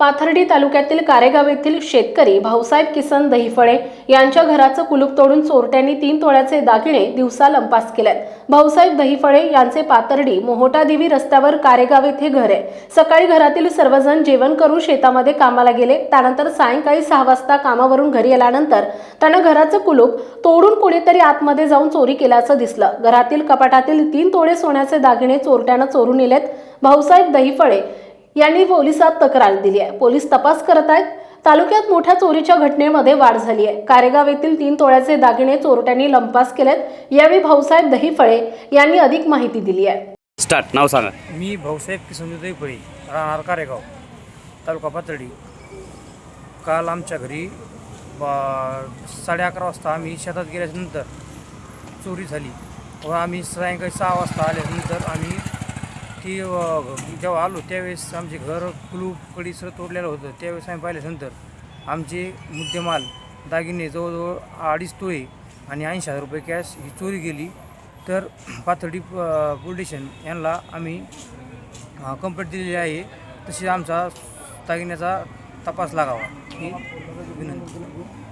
पाथर्डी तालुक्यातील कारेगाव येथील शेतकरी भाऊसाहेब किसन दहिफळे यांच्या घराचं कुलूप तोडून चोरट्यांनी तीन तोळ्याचे दागिने दिवसा लंपास केलेत. भाऊसाहेब दहिफळे यांचे पाथर्डी मोहटादेवी रस्त्यावर कारेगाव येथे घर आहे. सकाळी घरातील सर्वजण जेवण करून शेतामध्ये कामाला गेले. त्यानंतर सायंकाळी सहा वाजता कामावरून घरी आल्यानंतर त्यानं घराचं कुलूप तोडून कोणीतरी आतमध्ये जाऊन चोरी केल्याचं दिसलं. घरातील कपाटातील तीन तोळे सोन्याचे दागिने चोरट्यानं चोरून नेलेत. भाऊसाहेब दहिफळे यांनी पोलिसात तक्रार दिली आहे. पोलीस तपास करत आहेत. तालुक्यात मोठ्या चोरीच्या घटनेमध्ये वाढ झाली आहे. कारेगाव येथील तीन तोळ्याचे दागिने चोरट्यांनी लंपास केलेत. यावेळी भाऊसाहेब दहिफळे यांनी अधिक माहिती दिली आहे. स्टार्ट नाव सांगा. मी भाऊसाहेब किसनजी दैफळे राहणार कारेगाव तालुका पातळी काल आमच्या घरी बा- साडे अकरा वाजता आम्ही शेतात गेल्यानंतर चोरी झाली. व आम्ही सायंकाळी सहा वाजता आल्यानंतर आम्ही ती जेव्हा आलो त्यावेळेस आमचे घर कुलूप कडी सर तोडलेलं होतं. त्यावेळेस आम्ही पाहिल्यानंतर आमचे मुद्देमाल दागिने जवळजवळ अडीच तोळे आणि ऐंशी हजार रुपये कॅश ही चोरी गेली. तर पाथर्डी प- पोलीस स्टेशन यांना आम्ही कंप्लेंट दिलेली आहे. तशी आमचा दागिन्याचा तपास लागावा ही विनंती.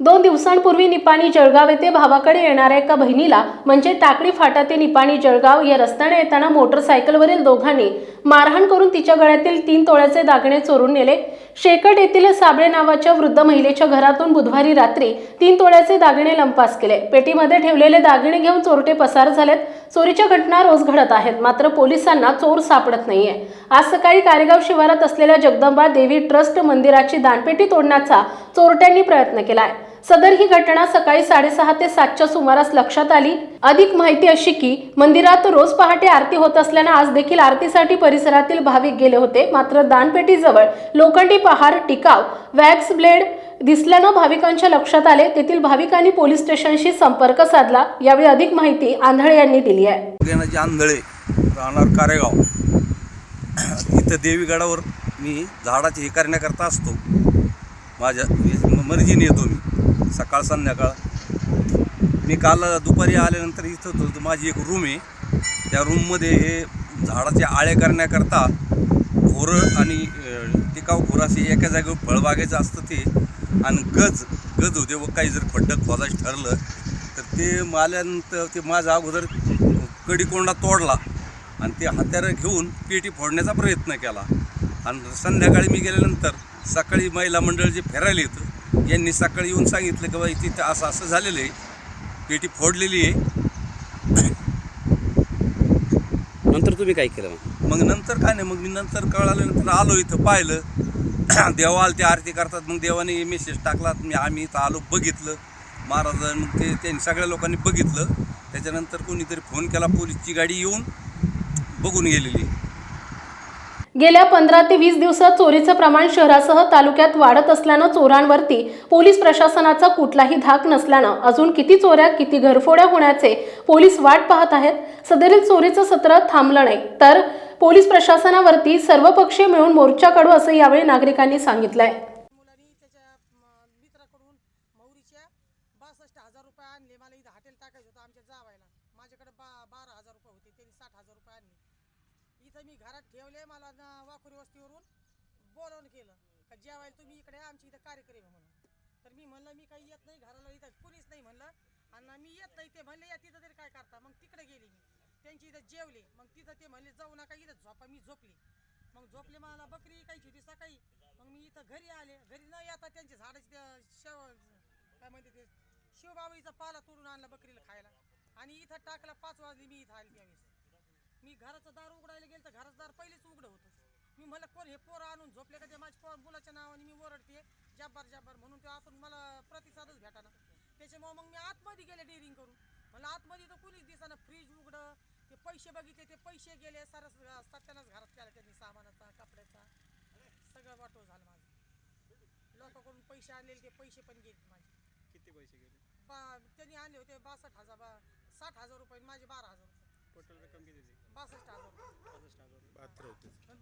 दोन दिवसांपूर्वी निपाणी जळगाव येथे भावाकडे येणाऱ्या एका बहिणीला म्हणजे टाकडी फाटा ते निपाणी जळगाव या रस्त्याने येताना मोटरसायकलवरील दोघांनी मारहाण करून तिच्या गळ्यातील तीन तोळ्याचे दागिने चोरून नेले. शेकट येथील साबळे नावाच्या वृद्ध महिलेच्या घरातून बुधवारी रात्री तीन तोळ्याचे दागिने लंपास केले. पेटीमध्ये ठेवलेले दागिने घेऊन चोरटे पसार झालेत. चोरीच्या घटना रोज घडत आहेत. मात्र पोलिसांना चोर सापडत नाहीये. आज सकाळी कारेगाव शिवारात असलेल्या जगदंबा देवी ट्रस्ट मंदिराची दानपेटी तोडण्याचा चोरट्यांनी प्रयत्न केला आहे सदर ही घटना सकाळी साडेसहा ते सातच्या सुमारास लक्षात आली. अधिक माहिती अशी की मंदिरात रोज पहाटे आरती होत असल्यानं आज देखील आरतीसाठी परिसरातील भाविक गेले होते. मात्र दानपेटीजवळ लोखंडी पहार टिकाव वॅक्स ब्लेड दिसल्यानं भाविकांच्या लक्षात आले. तेथील भाविकांनी पोलीस स्टेशनशी संपर्क साधला. यावेळी अधिक माहिती आंधळे यांनी दिली आहे. आंधळे राहणार कारेगाव. इथं देवीगडावर मी झाडाची हे करण्याकरता असतो. माझ्या म्हणजे मर्जीने येतो मी. सकाळ संध्याकाळ. मी काल दुपारी आल्यानंतर इथं तो- माझी एक रूम आहे. त्या रूममध्ये हे झाडाचे आळे करण्याकरता खोरं आणि टिकाऊ टिकाव असे एका जागेवर फळबागेचं असतं ते. आणि गज गज होते व काही जर खड्डं खोदायचं ठरलं तर ते माल्यानंतर ते माझा अगोदर कडीकोंडा तोडला आणि ते हत्यारं घेऊन पेटी फोडण्याचा प्रयत्न केला. आणि संध्याकाळी मी गेल्यानंतर सकाळी महिला मंडळ जे फिरायला येतं यांनी सकाळी येऊन सांगितलं की बाई तिथं असं असं झालेलं आहे. पेटी फोडलेली आहे. नंतर तुम्ही काय केलं मग? मग नंतर काय नाही मग मी नंतर कळाल्यानंतर आलो इथं पाहिलं. देवा आले ते आरती करतात. मग देवाने मेसेज टाकला. मी आम्ही इथं आलो बघितलं. महाराज मग ते त्यांनी सगळ्या लोकांनी बघितलं. त्याच्यानंतर कोणीतरी फोन केला. पोलीसची गाडी येऊन बघून गेलेली. गेल्या पंधरा ते वीस दिवसात चोरीचं प्रमाण शहरासह तालुक्यात वाढत असल्यानं चोरांवरती पोलीस प्रशासनाचा कुठलाही धाक नसल्यानं अजून किती चोऱ्या किती घरफोड्या होण्याचे पोलीस वाट पाहत आहेत. सदरील चोरीचं सत्र थांबलं नाही. तर पोलीस प्रशासनावरती सर्वपक्षीय मिळून मोर्चा काढू असं यावेळी नागरिकांनी सांगितलंय मुलांनी त्याच्या म, मित्राकडून मौरीच्या बासष्ट हजार रुपये आणले मला इथं हॉटेल टाकायचं होतं आमच्या जावायला माझ्याकडे बा बारा हजार रुपये होते त्यांनी साठ हजार रुपये आणले इथं मी घरात ठेवले मला ना वाकुरी वस्तीवरून. बोलवून केलं. का जेवायला तुम्ही इकडे आमची आमच्या इथं कार्यक्रम म्हणून. तर मी म्हणलं मी काही येत नाही घराला इथं कुणीच नाही म्हणलं. आणि मी येत नाही ते म्हणले या तिथं तरी काय करता? मग तिकडे गेले मी. त्यांची इथं जेवले. मग तिथं ते म्हणले जाऊ नका इथं झोपा मी झोपले. मग झोपले मला बकरी काही छोटी सकाळी. मग मी इथं घरी आले. घरी न येता त्यांचे झाडाचे त्या शेव काय म्हणते ते शिवबाबाईचा पाला तोडून आणला बकरीला खायला. आणि इथं टाकला पाच वाजली मी इथं आली त्यावेळेस. घराचं दार उघडायला गेलं तर घराचं दार पहिलेच उघडं होतं. मी म्हणलं कोण हे पोरं आणून झोपले का ते माझ्या पोर मुलाच्या नावाने मी ओरडते? जब्बार जब्बार. म्हणून ते आपण मला प्रतिसादच भेटाना. त्याच्यामुळे मग मी आतमध्ये गेले डेअरिंग करून. म्हणलं आतमध्ये तर कुणीच दिसाना. फ्रीज उघडं. ते पैसे बघितले ते पैसे गेले. सरस सत्यानाच घरात केला त्यांनी सामानाचा कपड्याचा. सगळं वाटो झालं माझं. लोकांकडून पैसे आणलेले ते पैसे पण गेले माझे. किती पैसे गेले? बा त्यांनी आणले होते बासष्ट हजार बा साठ हजार रुपये माझे बारा हजार रुपये टोटल रक्कम किती ती बासष्ट हजार रुपये पासष्ट हजार बहात्तर होते आणि बा